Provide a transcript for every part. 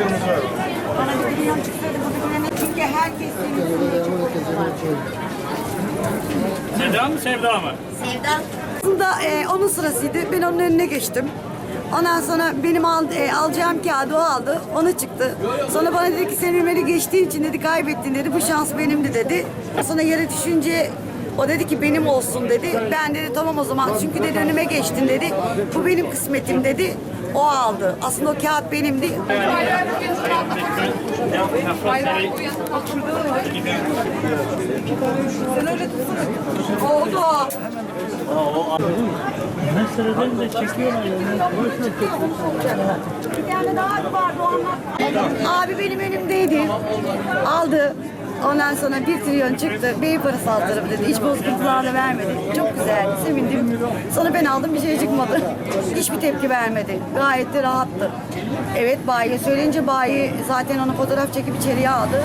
kırmızı var. Bana bir milyon çıksaydı bu bilmem çünkü herkes senin Sevda mı sevda mı? Sevda. Aslında e, onun sırasıydı. Ben onun önüne geçtim. Ondan sonra benim al, e, alacağım kağıdı o aldı. Onu çıktı. Sonra bana dedi ki sen Ömer'i geçtiğin için dedi kaybettin dedi. Bu şans benimdi dedi. Sonra yere düşünce o dedi ki benim olsun dedi. Ben dedi tamam o zaman çünkü dedi önüme geçtin dedi. Bu benim kısmetim dedi. O aldı. Aslında o kağıt benimdi. Oldu. Meseleden de çekiyorlar yani. Bir tane daha abi vardı o anlat. Abi benim önümdeydi. Aldı. Ondan sonra bir trilyon çıktı. Bey parası tarafı dedi. Hiç bozguntular da vermedi. Çok güzel. Sevindim. Sonra ben aldım bir şey çıkmadı. Hiçbir tepki vermedi. Gayet de rahattı. Evet bayiye söyleyince bayi zaten onu fotoğraf çekip içeriye aldı.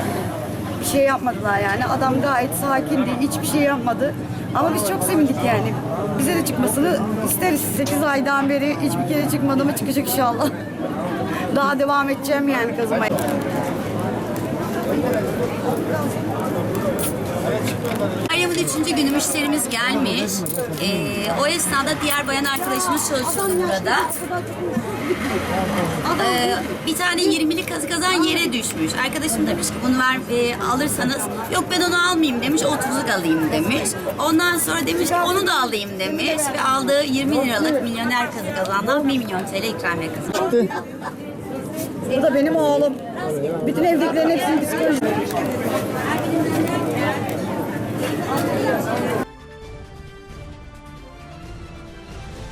Bir şey yapmadılar yani. Adam gayet sakindi. Hiçbir şey yapmadı. Ama biz çok sevindik yani. Bize de çıkmasını isteriz. 8 aydan beri hiçbir kere çıkmadı ama çıkacak inşallah. Daha devam edeceğim yani kazımaya. Bayramın üçüncü günü müşterimiz gelmiş. Ee, o esnada diğer bayan arkadaşımız çalışıyordu burada. Ee, bir tane 20'lik kazı kazan yere düşmüş. Arkadaşım demiş ki bunu ver e, alırsanız yok ben onu almayayım demiş 30'luk alayım demiş. Ondan sonra demiş ki onu da alayım demiş ve aldığı 20 liralık milyoner kazı kazandan 1 milyon TL ikramiye kazandı. Bu da benim oğlum. Bütün evdekilerin hepsinin psikolojisi.